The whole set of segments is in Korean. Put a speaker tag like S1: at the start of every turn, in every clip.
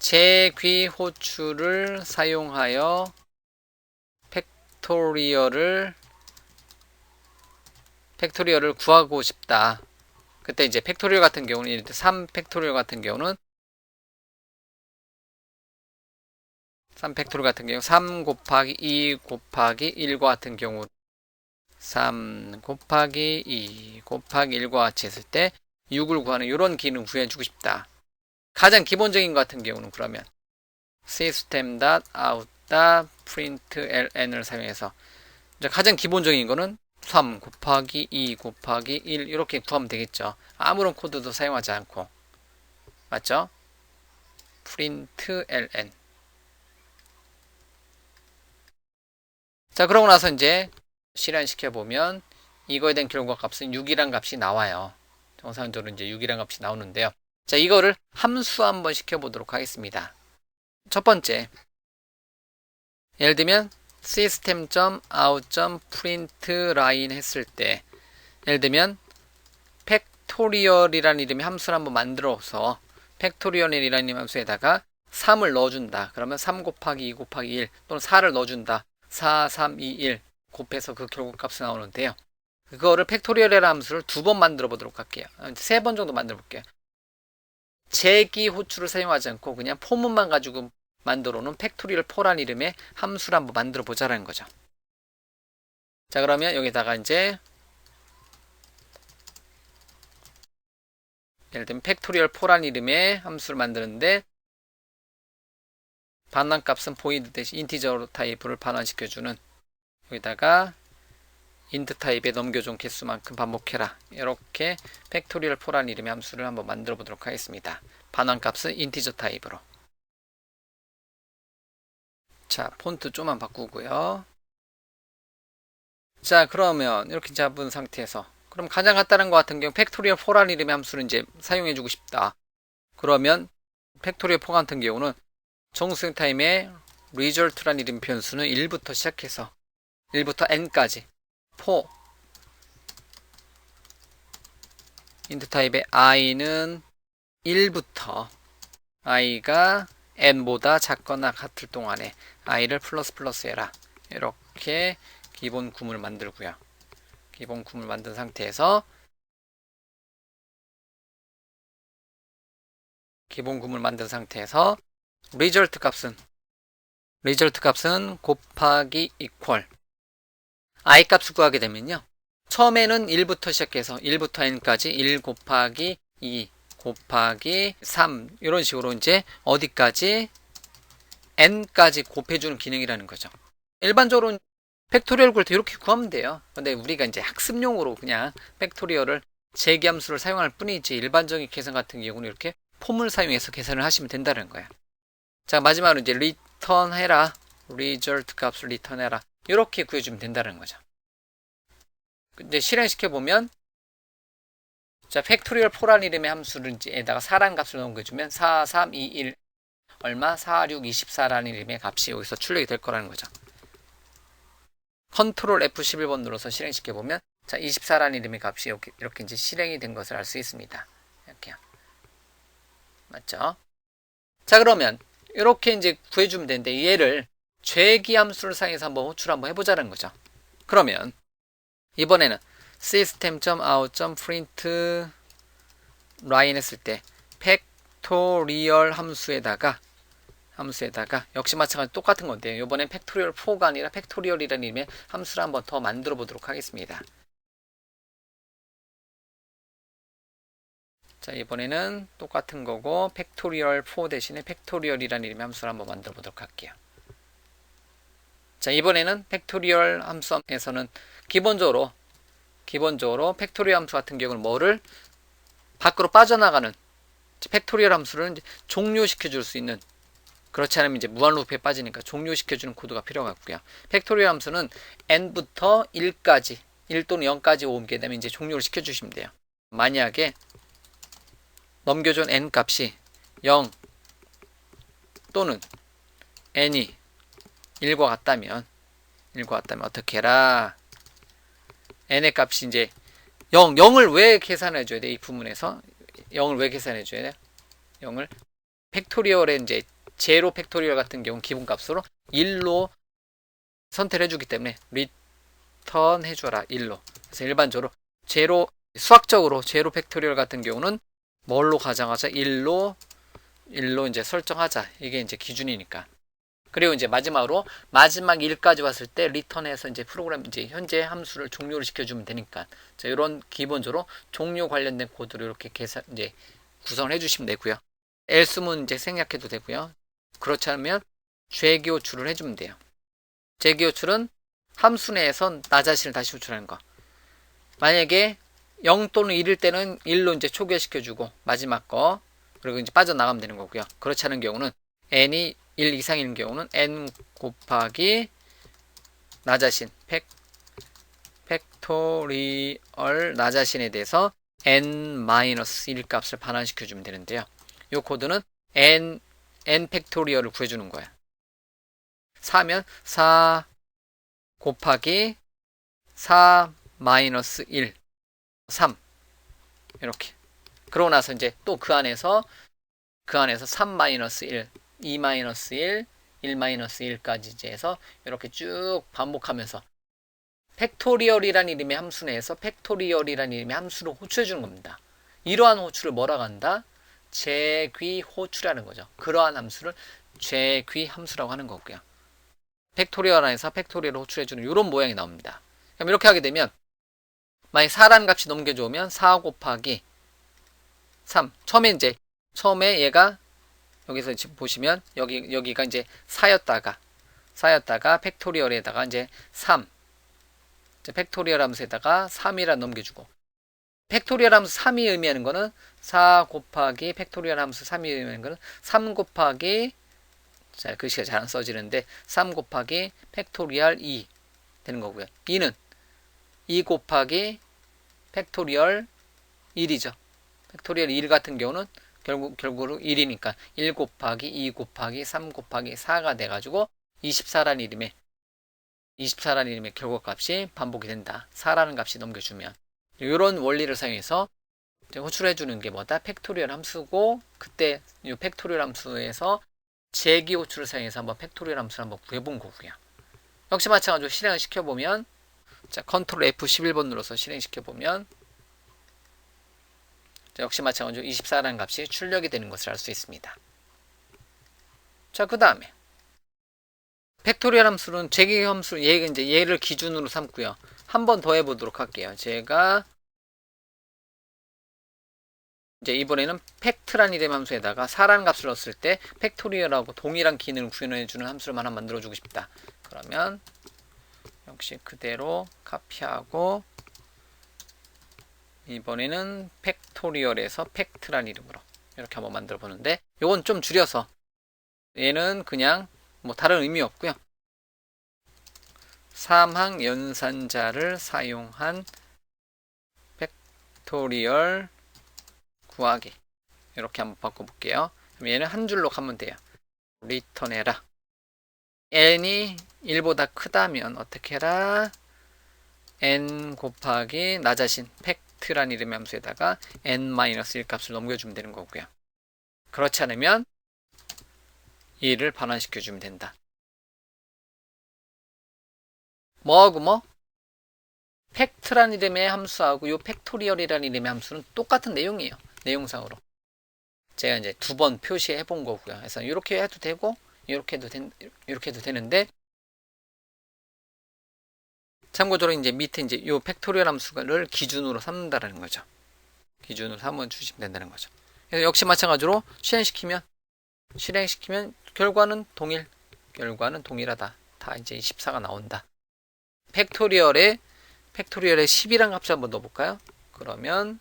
S1: 제귀 호출을 사용하여 팩토리얼을 팩토리얼을 구하고 싶다. 그때 이제 팩토리얼 같은 경우는 이럴 때3 팩토리얼 같은 경우는 3 팩토리얼 같은 경우 3 곱하기 2 곱하기 1과 같은 경우 3 곱하기 2 곱하기 1과 같이 했을 때 6을 구하는 이런 기능 구해주고 싶다. 가장 기본적인 것 같은 경우는 그러면 system.out.println을 사용해서 이제 가장 기본적인 거는 3 곱하기 2 곱하기 1 이렇게 구하면 되겠죠. 아무런 코드도 사용하지 않고 맞죠? println 자 그러고 나서 이제 실현시켜 보면 이거에 대한 결과 값은 6이란 값이 나와요. 정상적으로 이제 6이란 값이 나오는데요. 자 이거를 함수 한번 시켜보도록 하겠습니다. 첫 번째 예를 들면 system.out.println 했을 때 예를 들면 팩토리얼이라는 이름의 함수를 한번 만들어서 팩토리얼이라는 함수에다가 3을 넣어준다. 그러면 3 곱하기 2 곱하기 1 또는 4를 넣어준다. 4, 3, 2, 1 곱해서 그 결과값이 나오는데요. 그거를 팩토리얼이라는 함수를 두 번 만들어 보도록 할게요. 세 번 정도 만들어 볼게요. 제기 호출을 사용하지 않고 그냥 포문만 가지고 만들어 놓은 팩토리얼 4란 이름의 함수를 한번 만들어 보자라는 거죠. 자, 그러면 여기다가 이제 예를 들면 팩토리얼 4란 이름의 함수를 만드는데 반환값은 보이드 대신 인티저 타입을 반환시켜주는 여기다가 인트 타입에 넘겨준 개수만큼 반복해라. 이렇게 팩토리얼 4란 이름의 함수를 한번 만들어 보도록 하겠습니다. 반환값은 인티저 타입으로. 자, 폰트 좀만 바꾸고요. 자, 그러면 이렇게 잡은 상태에서 그럼 가장 간단한 것 같은 경우 팩토리얼 4란 이름의 함수를 이제 사용해 주고 싶다. 그러면 팩토리얼 4 같은 경우는 정수행 타임의 result란 이름 변수는 1부터 시작해서 1부터 n까지 4 인트 타입의 i는 1부터 i가 n보다 작거나 같을 동안에 i를 플러스 플러스 해라. 이렇게 기본 구문을 만들고요. 기본 구문을 만든 상태에서 기본 구문을 만든 상태에서 result 값은 result 값은 곱하기 equal i 값을 구하게 되면요. 처음에는 1부터 시작해서 1부터 n까지 1 곱하기 2 곱하기 3 이런 식으로 이제 어디까지 n까지 곱해주는 기능이라는 거죠. 일반적으로 팩토리얼 구할 때 이렇게 구하면 돼요. 근데 우리가 이제 학습용으로 그냥 팩토리얼을 재기함수를 사용할 뿐이지 일반적인 계산 같은 경우는 이렇게 폼을 사용해서 계산을 하시면 된다는 거야. 자 마지막으로 이제 return 해라. result 값을 return 해라. 이렇게 구해주면 된다는 거죠. 근데 실행시켜 보면 자 팩토리얼 4란 이름의 함수를 에다가 4란 값을 넘겨주면 4, 3, 2, 1 얼마? 4, 6, 24라는 이름의 값이 여기서 출력이 될 거라는 거죠. 컨트롤 F11번 눌러서 실행시켜 보면 자 24라는 이름의 값이 이렇게, 이렇게 이제 실행이 된 것을 알 수 있습니다. 이렇게요. 맞죠? 자 그러면 이렇게 이제 구해주면 되는데 얘를 죄기 함수를 사용해서 한번 호출 한번 해보자는 거죠. 그러면 이번에는 system.out.print line 했을 때 팩토리얼 함수에다가 함수에다가 역시 마찬가지 똑같은 건데요. 이번엔 팩토리얼 4가 아니라 팩토리얼이라는 이름의 함수를 한번 더 만들어 보도록 하겠습니다. 자 이번에는 똑같은 거고 팩토리얼 4 대신에 팩토리얼이라는 이름의 함수를 한번 만들어 보도록 할게요. 자 이번에는 팩토리얼 함수에서는 기본적으로 기본적으로 팩토리얼 함수 같은 경우는 뭐를 밖으로 빠져나가는 팩토리얼 함수를 종료시켜 줄 수 있는 그렇지 않으면 이제 무한 루프에 빠지니까 종료시켜 주는 코드가 필요하고요. 팩토리얼 함수는 n부터 1까지 1 또는 0까지 옮게 되면 이제 종료를 시켜 주시면 돼요. 만약에 넘겨준 n 값이 0 또는 n이 1과 같다면 1과 같다면 어떻게 해라? n의 값이 이제 0, 0을 왜 계산해 줘야 돼? 이 부분에서 0을 왜 계산해 줘야 돼? 0을 팩토리얼의 이제 제로 팩토리얼 같은 경우는 기본값으로 1로 선택을 해주기 때문에 리턴 해 줘라 1로 그래서 일반적으로 제로 수학적으로 제로 팩토리얼 같은 경우는 뭘로 가정하자 1로 1로 이제 설정하자 이게 이제 기준이니까 그리고 이제 마지막으로 마지막 1까지 왔을 때 리턴해서 이제 프로그램 이제 현재 함수를 종료를 시켜주면 되니까 자, 이런 기본적으로 종료 관련된 코드를 이렇게 계산 이제 구성을 해주시면 되고요. else문 이제 생략해도 되고요. 그렇지 않으면 죄기 호출을 해주면 돼요. 죄기 호출은 함수 내에서 나 자신을 다시 호출하는 거. 만약에 0 또는 1일 때는 1로 이제 초기화시켜주고 마지막 거 그리고 이제 빠져나가면 되는 거고요. 그렇지 않은 경우는 n이 1 이상인 경우는 n 곱하기 나 자신 팩 팩토리얼 나 자신에 대해서 n-1 값을 반환시켜 주면 되는데요. 이 코드는 n n 팩토리얼을 구해 주는 거예요. 4면 4 곱하기 4 마이너스 1 3 이렇게 그러고 나서 이제 또 그 안에서 그 안에서 3 마이너스 1 2 마이너스 1 1 마이너스 1까지 이제 해서 이렇게 쭉 반복하면서 팩토리얼이란 이름의 함수 내에서 팩토리얼이란 이름의 함수를 호출해 주는 겁니다. 이러한 호출을 뭐라고 한다? 재귀 호출하는 거죠. 그러한 함수를 재귀 함수라고 하는 거고요. 팩토리얼 안에서 팩토리얼을 호출해 주는 이런 모양이 나옵니다. 그럼 이렇게 하게 되면 만약 4라는 값이 넘겨주면 4 곱하기 3. 처음에 이제 처음에 얘가 여기서 지금 보시면 여기 여기가 이제 4였다가 4였다가 팩토리얼에다가 이제 3 이제 팩토리얼 함수에다가 3이라 넘겨주고 팩토리얼 함수 3이 의미하는 거는 4 곱하기 팩토리얼 함수 3이 의미하는 거는 3 곱하기 자 글씨가 잘 안 써지는데 3 곱하기 팩토리얼 2 되는 거고요. 2는 2 곱하기 팩토리얼 1이죠. 팩토리얼 1 같은 경우는 결국 결국으로 1이니까 1 곱하기 2 곱하기 3 곱하기 4가 돼 가지고 24라는 이름의 24라는 이름의 결과 값이 반복이 된다. 4라는 값이 넘겨주면 이런 원리를 사용해서 호출해 주는 게 뭐다? 팩토리얼 함수고 그때 이 팩토리얼 함수에서 재기 호출을 사용해서 한번 팩토리얼 함수를 한번 구해본 거고요. 역시 마찬가지로 실행을 시켜보면 자 컨트롤 F11번 눌러서 실행시켜보면 역시 마찬가지로 24라는 값이 출력이 되는 것을 알 수 있습니다. 자, 그 다음에 팩토리얼 함수는 재기 함수 얘 이제 얘를 기준으로 삼고요. 한 번 더 해보도록 할게요. 제가 이제 이번에는 팩트란 이름 함수에다가 4라는 값을 넣었을 때 팩토리얼하고 동일한 기능을 구현해주는 함수를 하나 만들어주고 싶다. 그러면 역시 그대로 카피하고 이번에는 팩토리얼에서 팩트란 이름으로 이렇게 한번 만들어 보는데 이건 좀 줄여서 얘는 그냥 뭐 다른 의미 없고요. 사망 연산자를 사용한 팩토리얼 구하기 이렇게 한번 바꿔볼게요. 얘는 한 줄로 가면 돼요. 리턴해라. n이 1보다 크다면 어떻게 해라? n 곱하기 나 자신 팩 트란 이름의 함수에다가 n-1 값을 넘겨주면 되는 거고요. 그렇지 않으면 2를 반환시켜주면 된다. 뭐하고 뭐? 팩트란 이름의 함수하고 이 팩토리얼이라는 이름의 함수는 똑같은 내용이에요. 내용상으로. 제가 이제 두 번 표시해 본 거고요. 그래서 이렇게 해도 되고 이렇게 해도 된, 이렇게 해도 되는데 참고적으로 이제 밑에 이제 이 팩토리얼 함수를 기준으로 삼는다라는 거죠. 기준으로 삼아 주시면 된다는 거죠. 그래서 역시 마찬가지로 실행시키면 실행시키면 결과는 동일. 결과는 동일하다. 다 이제 24가 나온다. 팩토리얼에 팩토리얼에 10이란 값을 한번 넣어볼까요? 그러면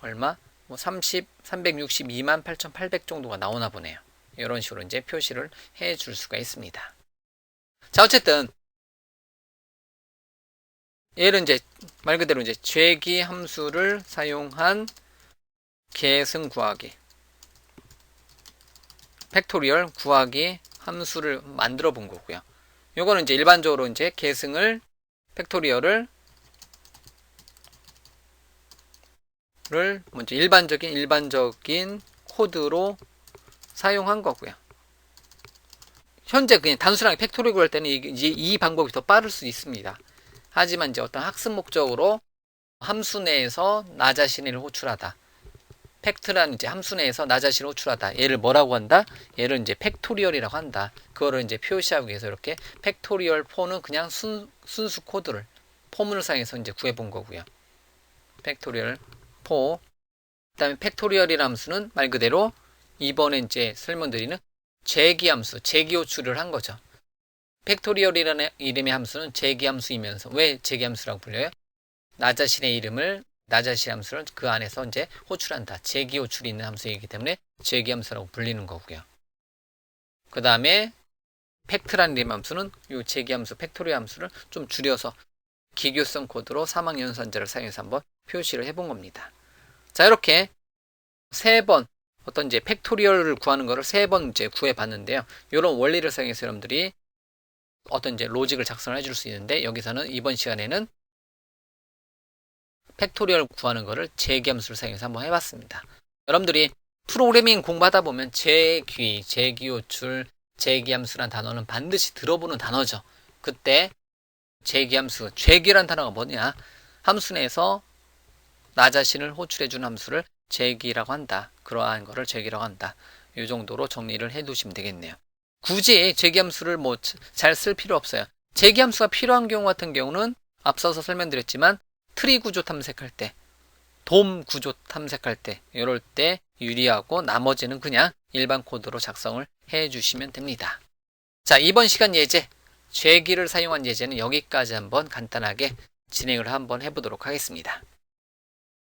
S1: 얼마? 뭐 30, 362만 8,800 정도가 나오나 보네요. 이런 식으로 이제 표시를 해 줄 수가 있습니다. 자, 어쨌든 얘를 이제 말 그대로 이제 죄기 함수를 사용한 계승 구하기 팩토리얼 구하기 함수를 만들어 본 거고요. 요거는 이제 일반적으로 이제 계승을 팩토리얼을 를 먼저 일반적인 일반적인 코드로 사용한 거고요. 현재 그냥 단순하게 팩토리얼 구할 때는 이- 이 방법이 더 빠를 수 있습니다. 하지만 이제 어떤 학습 목적으로 함수 내에서 나 자신을 호출하다. 팩트라는 이제 함수 내에서 나 자신을 호출하다. 얘를 뭐라고 한다? 얘를 이제 팩토리얼이라고 한다. 그거를 이제 표시하기 위해서 이렇게 팩토리얼 4는 그냥 순, 순수 코드를 사용해서 이제 구해본 거고요. 팩토리얼 4. 그 다음에 팩토리얼이라는 함수는 말 그대로 이번에 이제 설명드리는 재기함수, 재기호출을 한 거죠. 팩토리얼이라는 이름의 함수는 재기함수이면서 왜 재기함수라고 불려요? 나 자신의 이름을 나 자신의 함수를 그 안에서 이제 호출한다. 재기호출이 있는 함수이기 때문에 재기함수라고 불리는 거고요. 그 다음에 팩트라는 이름 함수는 이 재기함수, 팩토리얼 함수를 좀 줄여서 기교성 코드로 사망 연산자를 사용해서 한번 표시를 해본 겁니다. 자, 이렇게 세 번 어떤 이제 팩토리얼을 구하는 거를 세 번 이제 구해 봤는데요. 이런 원리를 사용해서 여러분들이 어떤 이제 로직을 작성을 해줄 수 있는데 여기서는 이번 시간에는 팩토리얼 구하는 거를 재기함수를 사용해서 한번 해봤습니다. 여러분들이 프로그래밍 공부하다 보면 재기, 재기호출, 재기함수란 단어는 반드시 들어보는 단어죠. 그때 재기함수, 재기란 단어가 뭐냐? 함수 내에서 나 자신을 호출해주는 함수를 재기라고 한다. 그러한 거를 재기라고 한다. 이 정도로 정리를 해 두시면 되겠네요. 굳이 재기함수를 뭐 잘 쓸 필요 없어요. 재기함수가 필요한 경우 같은 경우는 앞서서 설명드렸지만 트리 구조 탐색할 때, 돔 구조 탐색할 때, 이럴 때 유리하고 나머지는 그냥 일반 코드로 작성을 해 주시면 됩니다. 자, 이번 시간 예제, 죄기를 사용한 예제는 여기까지 한번 간단하게 진행을 한번 해 보도록 하겠습니다.